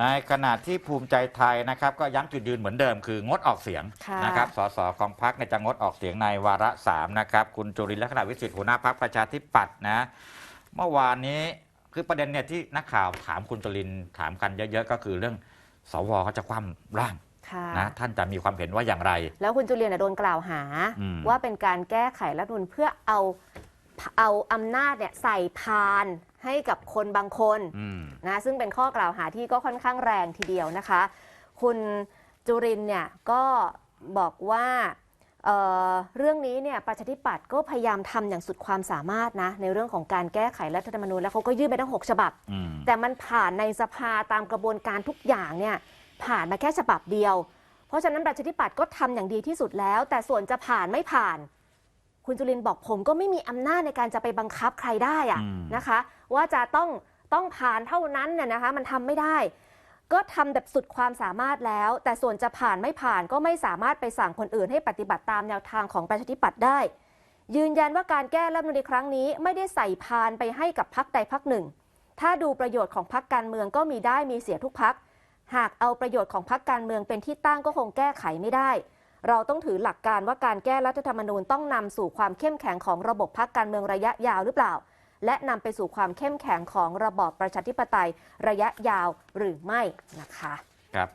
ในขณะที่ภูมิใจไทยนะครับ ก็ย้ำจุดยืนเหมือนเดิมคืองดออกเสียงค่ะนะครับสสของพรรคเนี่ยจะงดออกเสียงในวาระสามนะครับ คุณจุรินทร์ลักษณะวิสิทธิ์หัวหน้าพรรคประชาธิปัตย์นะ เมื่อวานนี้คือประเด็นเนี่ยที่นักข่าวถามคุณจุรินทร์ถามกันเยอะๆ ก็คือเรื่องสวเขาจะคว่ำร่างค่ะนะท่านจะมีความเห็นว่าอย่างไร แล้วคุณจุเลียนนะโดนกล่าวหา อืม ว่าเป็นการแก้ไขรัฐธรรมนูลเพื่อเอา เอาอำนาจเนี่ยใส่พานให้กับคนบางคนอืมนะซึ่งเป็นข้อกล่าวหาที่ก็ค่อนข้างแรงทีเดียวนะคะ คุณจุรินทร์เนี่ยก็บอกว่าเอ่อเรื่องนี้เนี่ยประชาธิปัตย์ก็พยายามทำอย่างสุดความสามารถนะในเรื่องของการแก้ไขรัฐธรรมนูญแล้วเขาก็ยื่นไปทั้ง 6 ฉบับอืมแต่มันผ่านในสภาตามกระบวนการทุกอย่างเนี่ยผ่านมาแค่ฉบับเดียว เพราะฉะนั้นประชาธิปัตย์ก็ทำอย่างดีที่สุดแล้ว แต่ส่วนจะผ่านไม่ผ่าน คุณจุลินทร์บอกผมก็ไม่มีอำนาจในการจะไปบังคับใครได้อะอืมนะคะ ว่าจะต้องต้องผ่านเท่านั้นน่ยนะคะ มันทำไม่ได้ ก็ทำแบบสุดความสามารถแล้ว แต่ส่วนจะผ่านไม่ผ่านก็ไม่สามารถไปสั่งคนอื่นให้ปฏิบัติตามแนวทางของประชาธิปัตย์ได้ ยืนยันว่าการแก้รัฐธรรมนูญในครั้งนี้ ไม่ได้ใส่พานไปให้กับพักใดพักหนึ่ง ถ้าดูประโยชน์ของพักการเมืองก็มีได้มีเสียทุกพักหากเอาประโยชน์ของพักการเมืองเป็นที่ตั้งก็คงแก้ไขไม่ได้ เราต้องถือหลักการว่าการแก้รัฐธรรมนูญต้องนำสู่ความเข้มแข็งของระบบพักการเมืองระยะยาวหรือเปล่า และนำไปสู่ความเข้มแข็งของระบอบประชาธิปไตยระยะยาวหรือไม่นะคะ ครับ